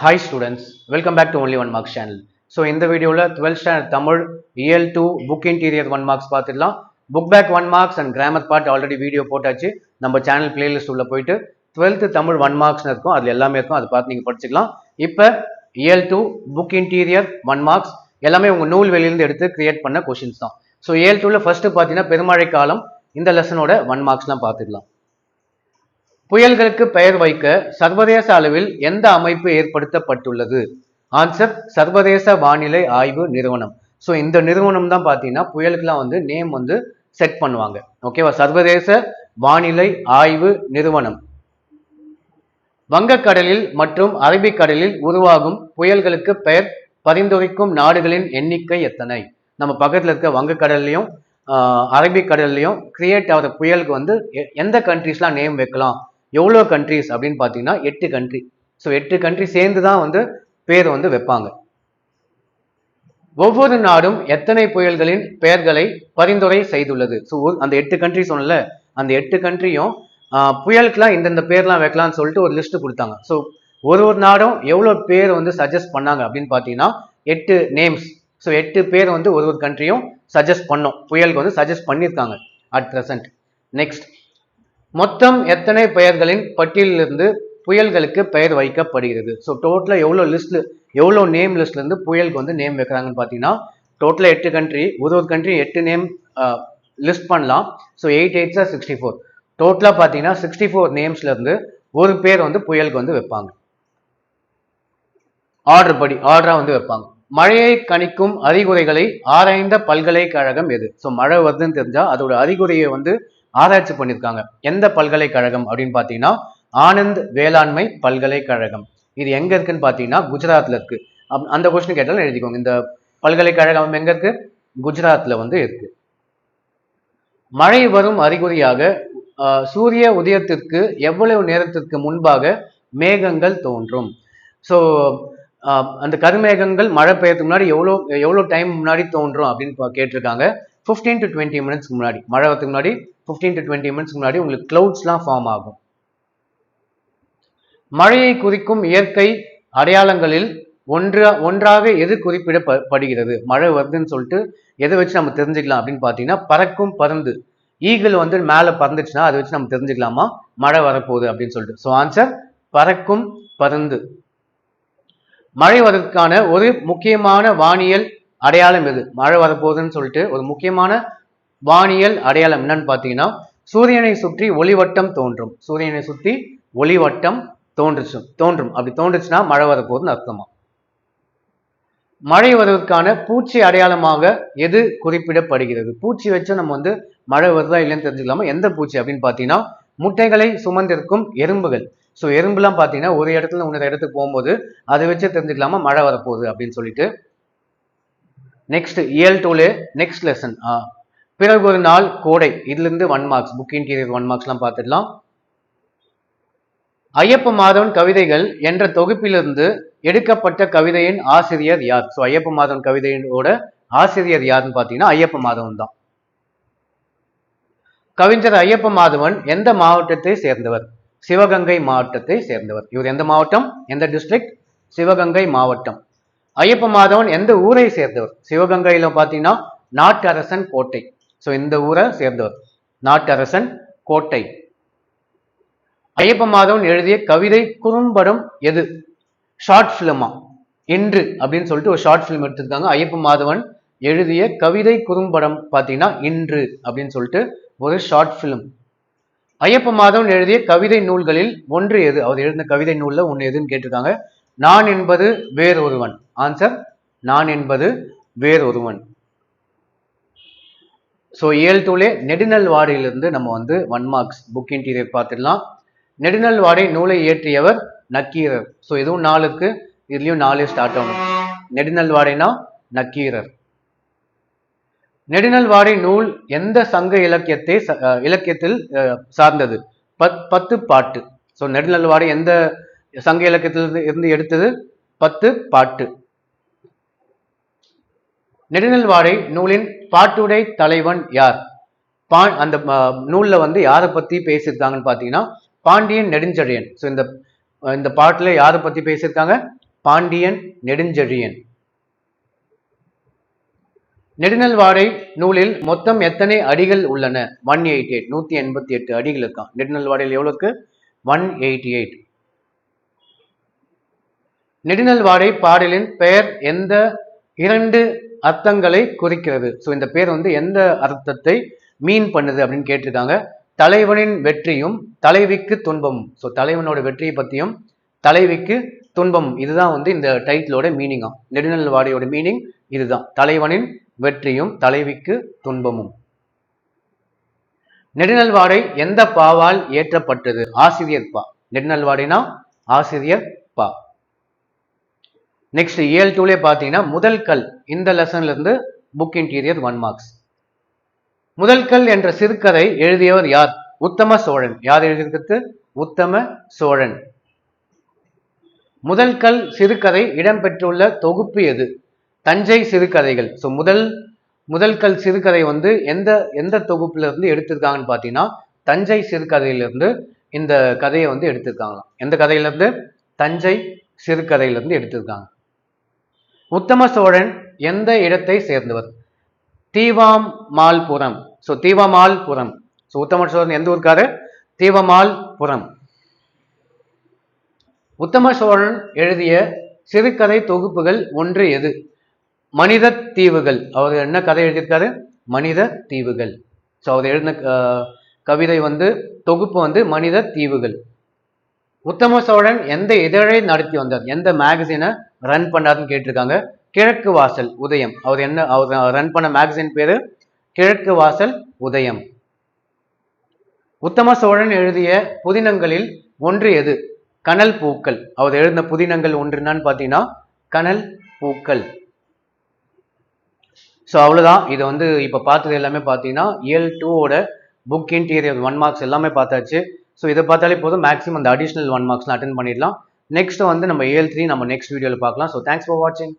Hi students welcome back to only one marks channel so இந்த வீடியோவில் twelfth standard Tamil இயல் two book interior one marks பார்த்துடலாம். Book back one marks and grammar part already video போட்டாச்சு. நம்ம channel playlist உள்ள போயிட்டு twelfth Tamil one மார்க்ஸ்னு இருக்கும். அதில் எல்லாமே இருக்கும். அதை பார்த்து நீங்கள் படிச்சுக்கலாம். இப்போ இயல் two book interior one marks எல்லாமே உங்கள் நூல் வெளியிலேருந்து எடுத்து கிரியேட் பண்ண கொஷின்ஸ் தான். ஸோ இயல் டூவில் ஃபஸ்ட்டு பார்த்தீங்கன்னா பெருமழை காலம் இந்த லெசனோட ஒன் மார்க்ஸ்லாம் பார்த்துக்கலாம் புயல்களுக்கு பெயர் வைக்க சர்வதேச அளவில் எந்த அமைப்பு ஏற்படுத்தப்பட்டுள்ளது? ஆன்சர் சர்வதேச வானிலை ஆய்வு நிறுவனம். ஸோ இந்த நிறுவனம் தான் பார்த்தீங்கன்னா புயலுக்குலாம் வந்து நேம் வந்து செட் பண்ணுவாங்க. ஓகேவா சர்வதேச வானிலை ஆய்வு நிறுவனம். வங்கக்கடலில் மற்றும் அரபிக்கடலில் உருவாகும் புயல்களுக்கு பெயர் பரிந்துரைக்கும் நாடுகளின் எண்ணிக்கை எத்தனை? நம்ம பக்கத்தில் இருக்க வங்கக்கடல்லையும் அரபிக்கடல்லையும் கிரியேட் ஆகிற புயலுக்கு வந்து எ- எந்த கண்ட்ரீஸ்லாம் நேம் வைக்கலாம்? எவ்வளோ கண்ட்ரிஸ் அப்படின்னு பார்த்தீங்கன்னா எட்டு கண்ட்ரி ஸோ எட்டு கண்ட்ரி சேர்ந்து தான் வந்து பேர் வந்து வைப்பாங்க. ஒவ்வொரு நாடும் எத்தனை புயல்களின் பெயர்களை பரிந்துரை செய்துள்ளது? ஸோ அந்த எட்டு கண்ட்ரி சொன்னல அந்த எட்டு கண்ட்ரியும் புயலுக்குலாம் இந்தந்த பேர்லாம் வைக்கலாம்னு சொல்லிட்டு ஒரு லிஸ்ட் கொடுத்தாங்க. ஸோ ஒரு ஒரு நாடும் எவ்வளோ பேர் வந்து சஜஸ்ட் பண்ணாங்க அப்படின்னு பார்த்தீங்கன்னா எட்டு நேம்ஸ் ஸோ எட்டு பேர் வந்து ஒரு ஒரு கண்ட்ரியும் சஜஸ்ட் பண்ணோம். புயலுக்கு வந்து சஜஸ்ட் பண்ணியிருக்காங்க அட் ப்ரெசன்ட் நெக்ஸ்ட் மொத்தம் எத்தனை பெயர்களின் பட்டியலிலிருந்து புயல்களுக்கு பெயர் வைக்கப்படுகிறது? ஸோ டோட்டலாக எவ்வளோ லிஸ்ட்ல எவ்வளோ நேம் லிஸ்ட்லேருந்து புயலுக்கு வந்து நேம் வைக்கிறாங்கன்னு பார்த்தீங்கன்னா டோட்டலாக எட்டு கண்ட்ரி ஒரு ஒரு கண்ட்ரி எட்டு நேம் லிஸ்ட் பண்ணலாம். ஸோ எயிட் எயிட்ஸா சிக்ஸ்டி ஃபோர் டோட்டலாக பார்த்தீங்கன்னா சிக்ஸ்டி ஃபோர் நேம்ஸ்லேருந்து ஒரு பேர் வந்து புயலுக்கு வந்து வைப்பாங்க. ஆர்டர் படி ஆர்டராக வந்து வைப்பாங்க. மழையை கணிக்கும் அறிகுறிகளை ஆராய்ந்த பல்கலைக்கழகம் எது? ஸோ மழை வருதுன்னு தெரிஞ்சால் அதோட அறிகுறையை வந்து ஆராய்ச்சி பண்ணியிருக்காங்க. எந்த பல்கலைக்கழகம் அப்படின்னு பார்த்தீங்கன்னா ஆனந்த் வேளாண்மை பல்கலைக்கழகம். இது எங்க இருக்குன்னு பார்த்தீங்கன்னா குஜராத்ல இருக்கு. அப்- அந்த கொஸ்டின் கேட்டாலும் எழுதிக்கோங்க. இந்த பல்கலைக்கழகம் எங்க இருக்கு? குஜராத்ல வந்து இருக்கு. மழை வரும் அறிகுறியாக சூரிய உதயத்திற்கு எவ்வளவு நேரத்திற்கு முன்பாக மேகங்கள் தோன்றும்? ஸோ அந்த கருமேகங்கள் மழை பெய்யறதுக்கு முன்னாடி எவ்வளோ எவ்வளோ டைம் முன்னாடி தோன்றும் அப்படின்னு கேட்டிருக்காங்க. 15 டு டுவெண்ட்டி மினிட்ஸ்க்கு முன்னாடி மழை வரதுக்கு முன்னாடி 15 டு டுவெண்ட்டி மினிட்ஸ் முன்னாடி உங்களுக்கு கிளவுட்ஸ்லாம் ஃபார்ம் ஆகும். மழையை குறிக்கும் இயற்கை அடையாளங்களில் ஒன்றா ஒன்றாக எது குறிப்பிடப்படுகிறது? மழை வருதுன்னு சொல்லிட்டு எதை வச்சு நம்ம தெரிஞ்சுக்கலாம் அப்படின்னு பார்த்தீங்கன்னா பறக்கும் பருந்து. ஈகிள் வந்து மேலே பறந்துச்சுன்னா அதை வச்சு நம்ம தெரிஞ்சுக்கலாமா? மழை வரப்போகுது அப்படின்னு சொல்லிட்டு. ஸோ ஆன்சர் பறக்கும் பருந்து. மழை வரதுக்கான ஒரு முக்கியமான வானியல் அடையாளம் எது? மழை வரப்போகுதுன்னு சொல்லிட்டு ஒரு முக்கியமான வானியல் அடையாளம் என்னன்னு பார்த்தீங்கன்னா சூரியனை சுற்றி ஒளிவட்டம் தோன்றும். சூரியனை சுற்றி ஒளிவட்டம் தோன்றுச்சு தோன்றும். அப்படி தோன்றுச்சுன்னா மழை வரப்போகுதுன்னு அர்த்தமா? மழை வருவதற்கான பூச்சி அடையாளமாக எது குறிப்பிடப்படுகிறது? பூச்சி வச்சு நம்ம வந்து மழை வருதா இல்லைன்னு தெரிஞ்சுக்கலாமா? எந்த பூச்சி? அப்படின்னு பார்த்தீங்கன்னா முட்டைகளை சுமந்திருக்கும் எறும்புகள். ஸோ எறும்புலாம் பார்த்தீங்கன்னா ஒரு இடத்துல இன்னொரு இடத்துக்கு போகும்போது அதை வச்சு தெரிஞ்சுக்கலாமா? மழை வரப்போகுது அப்படின்னு சொல்லிட்டு. நெக்ஸ்ட் இயல் டூலே நெக்ஸ்ட் லெசன் பிறகு ஒரு நாள் கோடை. இதுலேருந்து one marks book interior one மார்க்ஸ்லாம் பார்த்துடலாம். ஐயப்ப மாதவன் கவிதைகள் என்ற தொகுப்பிலிருந்து எடுக்கப்பட்ட கவிதையின் ஆசிரியர் யார்? ஸோ ஐயப்ப மாதவன் கவிதையோட ஆசிரியர் யாருன்னு பார்த்தீங்கன்னா ஐயப்ப மாதவன் தான். கவிஞர் ஐயப்ப மாதவன் எந்த மாவட்டத்தை சேர்ந்தவர்? சிவகங்கை மாவட்டத்தை சேர்ந்தவர். இவர் எந்த மாவட்டம்? எந்த டிஸ்ட்ரிக்ட் சிவகங்கை மாவட்டம். ஐயப்ப மாதவன் எந்த ஊரை சேர்ந்தவர்? சிவகங்கையில பார்த்தீங்கன்னா நாட்டரசன் கோட்டை. ஸோ இந்த ஊரை சேர்ந்தவர். நாட்டரசன் கோட்டை. ஐயப்ப மாதவன் எழுதிய கவிதை குறும்படம் எது? ஷார்ட் ஃபிலிமா. இன்று அப்படின்னு சொல்லிட்டு ஒரு ஷார்ட் ஃபிலிம் எடுத்திருக்காங்க. ஐயப்ப மாதவன் எழுதிய கவிதை குறும்படம் பார்த்தீங்கன்னா இன்று அப்படின்னு சொல்லிட்டு ஒரு ஷார்ட் ஃபிலிம். ஐயப்ப மாதவன் எழுதிய கவிதை நூல்களில் ஒன்று எது? அவர் எழுதின கவிதை நூலில் ஒன்று எதுன்னு கேட்டிருக்காங்க. நான் என்பது வேறொருவன். ஆன்சர் நான் என்பது வேறொருவன். ஸோ ஏழு டூலே நெடுநல் வாடையிலிருந்து நம்ம வந்து ஒன் மார்க்ஸ் புக் இன்டீரியர் பார்த்துடலாம். நெடுநல் வாடை நூலை இயற்றியவர் நக்கீரர். ஸோ இதுவும் நாலுக்கு இதுலயும் நாலே ஸ்டார்ட் ஆகும் நெடுநல் வாடைனா நக்கீரர். நெடுநல் வாடை நூல் எந்த சங்க இலக்கியத்தை இலக்கியத்தில் சார்ந்தது? பத் பத்து பாட்டு. ஸோ நெடுநல் வாடை எந்த சங்க இலக்கியத்திலிருந்து இருந்து எடுத்தது? பத்து பாட்டு. நெடுநல் வாடை நூலின் பாட்டுடை தலைவன் யார்? பா அந்த நூலில் வந்து யாரை பற்றி பேசியிருக்காங்கன்னு பார்த்தீங்கன்னா பாண்டியன் நெடுஞ்செழியன். ஸோ இந்த இந்த பாட்டில் யாரை பற்றி பேசியிருக்காங்க? பாண்டியன் நெடுஞ்செழியன். நெடுநல்வாடை நூலில் மொத்தம் எத்தனை அடிகள் உள்ளன? ஒன் எயிட்டி எயிட் நூத்தி எண்பத்தி எட்டு அடிகள் இருக்கான் நெடுநல்வாடையில் எவ்வளவு இருக்கு? ஒன் எயிட்டி எயிட் நெடுநல்வாடை பாடலின் பெயர் எந்த இரண்டு அர்த்தங்களை குறிக்கிறது. ஸோ இந்த பேர் வந்து எந்த அர்த்தத்தை மீன் பண்ணுது அப்படின்னு கேட்டிருக்காங்க. தலைவனின் வெற்றியும் தலைவிக்கு துன்பமும் ஸோ தலைவனோட வெற்றியை பற்றியும் தலைவிக்கு துன்பம். இதுதான் வந்து இந்த டைட்டிலோட மீனிங்கா நெடுநல் வாடையோட மீனிங் இதுதான். தலைவனின் வெற்றியும் தலைவிக்கு துன்பமும். நெடுநல்வாடை எந்த பாவால் ஏற்றப்பட்டது? ஆசிரியர் பா. நெடுநல்வாடைனா ஆசிரியர் பா. நெக்ஸ்ட் ஏழு டூலே பார்த்தீங்கன்னா முதல் கல் இந்த லெசன்ல இருந்து புக் இன்டீரியர் ஒன் மார்க்ஸ் முதல் கல் என்ற சிறுகதை எழுதியவர் யார்? உத்தம சோழன். யார் எழுதியிருக்கிறது? உத்தம சோழன். முதல் கல் சிறுகதை இடம்பெற்றுள்ள தொகுப்பு எது? தஞ்சை சிறுகதைகள். ஸோ முதல் முதல் கல் சிறுகதை வந்து எந்த எந்த தொகுப்புல இருந்து எடுத்திருக்காங்கன்னு பார்த்தீங்கன்னா தஞ்சை சிறுகதையிலிருந்து இந்த கதையை வந்து எடுத்திருக்காங்களாம். எந்த கதையிலிருந்து? தஞ்சை சிறுகதையிலிருந்து எடுத்திருக்காங்க. உத்தம சோழன் எந்த இடத்தை சேர்ந்தவர்? தீவாமால்புரம் ஸோ தீவமால்புரம் ஸோ உத்தம சோழன் எந்த ஊருக்காரு? தீவமால்புரம் உத்தம சோழன் எழுதிய சிறுகதை தொகுப்புகள் ஒன்று எது? மனித தீவுகள். அவர் என்ன கதை எழுதியிருக்காரு? மனித தீவுகள். ஸோ அவர் எழுதின கவிதை வந்து தொகுப்பு வந்து மனித தீவுகள். உத்தம சோழன் எந்த இதழை நடத்தி வந்தார்? எந்த மேகசினை ரன் பண்ணாருன்னு கேட்டிருக்காங்க? கிழக்கு வாசல் உதயம். அவர் என்ன அவர் ரன் பண்ண மேகசின் பேரு? கிழக்கு வாசல் உதயம். உத்தம சோழன் எழுதிய புதினங்களில் ஒன்று எது? கனல் பூக்கள். அவர் எழுதின புதினங்கள் ஒன்று என்னன்னு பார்த்தீங்கன்னா கனல் பூக்கள். ஸோ அவ்வளோதான் இதை வந்து இப்போ பார்த்தது எல்லாமே பார்த்தீங்கன்னா இயல் டூவோட புக் இன்டீரியர் ஒன் மார்க்ஸ் எல்லாமே பார்த்தாச்சு. ஸோ இதை பார்த்தாலே போதும். மேக்ஸிமம் அந்த அடிஷ்னல் ஒன் மார்க்ஸ்லாம் அட்டன் பண்ணிடலாம். நெக்ஸ்ட் வந்து நம்ம ஏஎல் த்ரீ நம்ம நெக்ஸ்ட் வீடியோவில் பார்க்கலாம். ஸோ தேங்க்ஸ் ஃபார் வாட்சிங்